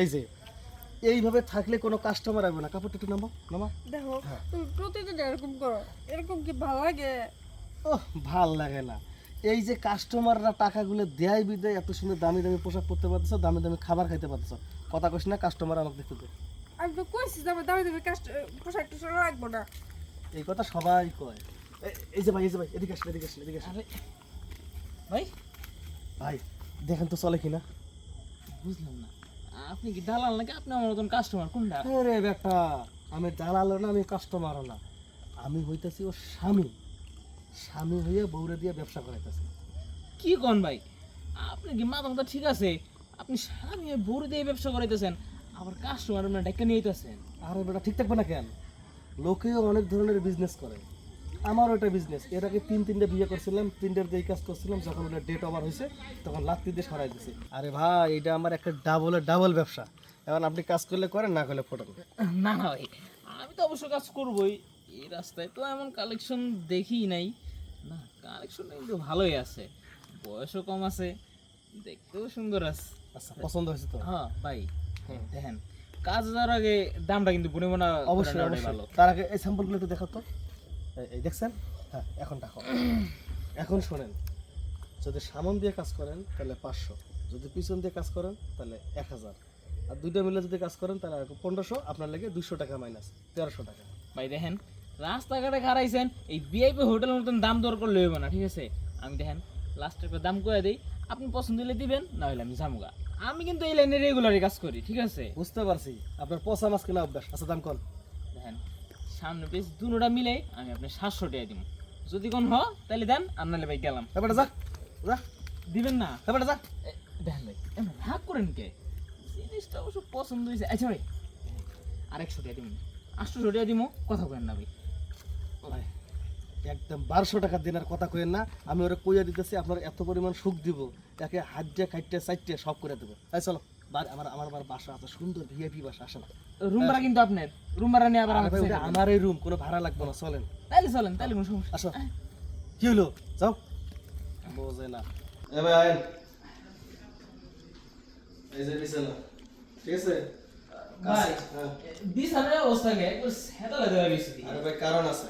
এই যে এইভাবে থাকলে কোনো কাস্টমার আসবে না। কাপড়টা একটু নামো নামো দেখো হ্যাঁ। তুমি প্রতিদিন এরকম করো এরকম কি ভালো লাগে? ও ভালো লাগে না। এই যে কাস্টমাররা টাকাগুলো দেয় বিদেয় এত সুন্দর দামি দামি পোশাক পরতে পারতেছ দামি দামি খাবার খাইতে পারতেছ। কথা কইস না কাস্টমার আমাকে দেখতে দে। আমি তো কইছি যে আমার দামি দামি পোশাক টোশাক রাখব না। এই কথা সবাই কয়। এই যে ভাই এই যে ভাই এদিকে আসলে এদিকে আসলে এদিকে আসলে ভাই। ভাই দেখেন তো চলে কিনা? বুঝলাম না। আপনি কি দালাল নাকি? আপনি আমার মতন কাস্টমার কোনটা? আরে বেটা আমি দালালও না আমি কাস্টমারও না। আমি হইতাছি ওর স্বামী। স্বামী হয়ে বউরে দিয়ে ব্যবসা করাইতেছি। কি কন ভাই? আপনি কি মাথা মাথা ঠিক আছে? আপনি স্বামী ভরে দিয়ে ব্যবসা করাইতেছেন আবার কাস্টমার আপনার ডেকে নিয়ে আইতেছেন। আরে বেটা ঠিক থাকবে না কেন? লোকেও অনেক ধরনের বিজনেস করে। আমারও একটা বিজনেস এর আগে তিন তিনটে বিয়ে করছিলাম তিনটের দিয়ে কাজ করছিলাম যখন ওটা ডেট ওভার হয়েছে তখন লাত্তি দিয়ে সরাই দিছি। আরে ভাই এটা আমার একটা ডাবলের ডাবল ব্যবসা। এখন আপনি কাজ করলে করেন না করলে ফোটান না। না ভাই আমি তো অবশ্য কাজ করবোই। এই রাস্তায় তো এমন কালেকশন দেখি নাই। না কালেকশন কিন্তু ভালোই আছে। বয়সও কম আছে দেখতেও সুন্দর আছে। আচ্ছা পছন্দ হয়েছে তো? হ্যাঁ ভাই দেখেন কাজ যাওয়ার আগে দামটা কিন্তু বুনে মনে অবশ্যই ভালো। তার আগে এই স্যাম্পলগুলো একটু দেখাও তো। এই- দেখছেন? হ্যাঁ এখন দেখো। এখন শোনেন যদি সামন দিয়ে কাজ করেন তাহলে পাঁচশো। যদি পিছন দিয়ে কাজ করেন তাহলে এক হাজার। আর দুইটা মিলে যদি কাজ করেন তাহলে পনেরোশো আপনার লাগে দুশো টাকা মাইনাস তেরোশো টাকা। ভাই দেখেন রাস্তাঘাটে খারাইছেন এই ভিআইপি হোটেলের মতন দাম দর করলে হইব না ঠিক আছে? আমি দেখেন লাস্ট একটা দাম করে দিই আপনি পছন্দ হলে দিবেন না হলে আমি জামুগা আমি কিন্তু এই লাইনে রেগুলারই কাজ করি ঠিক আছে? বুঝতে পারছি। আপনার পচা মাছ কেনা অভ্যাস। আচ্ছা দাম কন? দেখেন সামনে পেজ দুটা মিলে আমি আপনি সাতশো টাকা দিব। যদি কোন হ তাহলে দেন আর নাহলে ভাই গেলাম। এবারে যা যা। দিবেন না? এবারে যা। দেখেন ভাই এমন রাগ করেন কে? জিনিসটা অবশ্য পছন্দ হয়েছে। আচ্ছা ভাই আরেকশো টাকা দিব আটশো টাকা দিব কথা কেন না ভাই। ভাই, একদম বারোশো টাকা দিনের কথা কইেন না। আমি ওরা কইয়া দিতেছি আপনার এত পরিমাণ সুখ দিব একে হাজ্যে খাইটে চাইটে সব করে দেবো। এই চলো। বার আমার আমার আবার বাসা আছে সুন্দর ভিআইপি বাসা আসে না রুম ভাড়া কিন্তু আপনার। রুম ভাড়া নিয়ে আবার আমার ওটা আমার এই রুম কোনো ভাড়া লাগবে না চলেন। তাইলে চলেন তাইলে কোনো সমস্যা আসো। কি হলো? যাও। বোঝে না। এ ভাই। আয়েন এই যে বিছানা ঠিক আছে? ভাই হ্যাঁ। বিছানার অবস্থা কে একবার সেটা লাগে আরে ভাই কারণ আছে।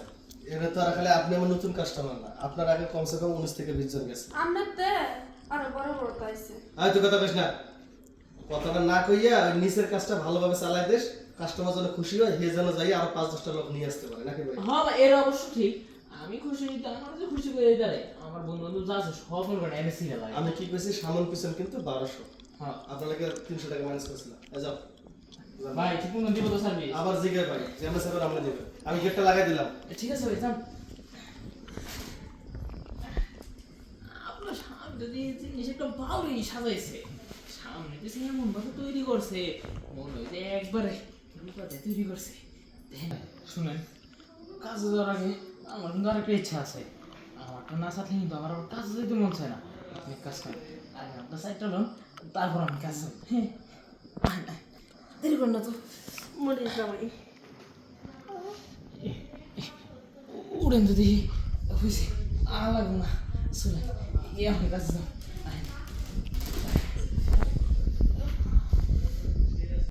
তো আর খালি আপনি আমার নতুন কাস্টমার না। আপনার আগে কমসে কম উনিশ থেকে বিশ জন গেছে। আমার তে আরও বড় বড় পাইছে আয় তুই কথা কইস না। কথাটা না কইয়া ওই নিচের কাজটা ভালোভাবে চালাই দেশ কাস্টমার যেন খুশি হয় হে যেন যাই আরও পাঁচ দশটা লোক নিয়ে আসতে পারে নাকি ভাই হ্যাঁ ভাই, এর অবশ্য ঠিক। আমি খুশি হইতে আমার যে খুশি করে দিতে আমার বন্ধু বান্ধব যা আছে সব মনে এনে সিরিয়াল লাগে। আমি কি কইছি সামন পিছন কিন্তু বারোশো। হ্যাঁ। আপনাকে তিনশো টাকা মাইনাস করেছিলাম। এই যাও। ভাই ঠিক মতো দিব তো সার্ভিস আবার জিগে ভাই যেমন সেবার আমরা দেবে আমি গেটটা লাগাই দিলাম। ঠিক আছে ভাই যান আপনার সামনে যদি জিনিস একটা ভালোই সাজাইছে। সামনে যে এমন ভাবে তৈরি করছে। মনে হয় যে একবারে রূপাতে তৈরি করছে। শুনেন কাজে যাওয়ার আগে আমার কিন্তু আরেকটা ইচ্ছা আছে। আমারটা না সাথে কিন্তু আমার আবার কাজে যেতে মন চায় না। আপনি কাজ করেন আগে আপনার সাইডটা লোন তারপর আমি কাজ হ্যাঁ। দেরি করেন না তো। মরে যাবে উড়েন যদি হয়েছে আর লাগবে না। চলে এই আমার কাছে যাও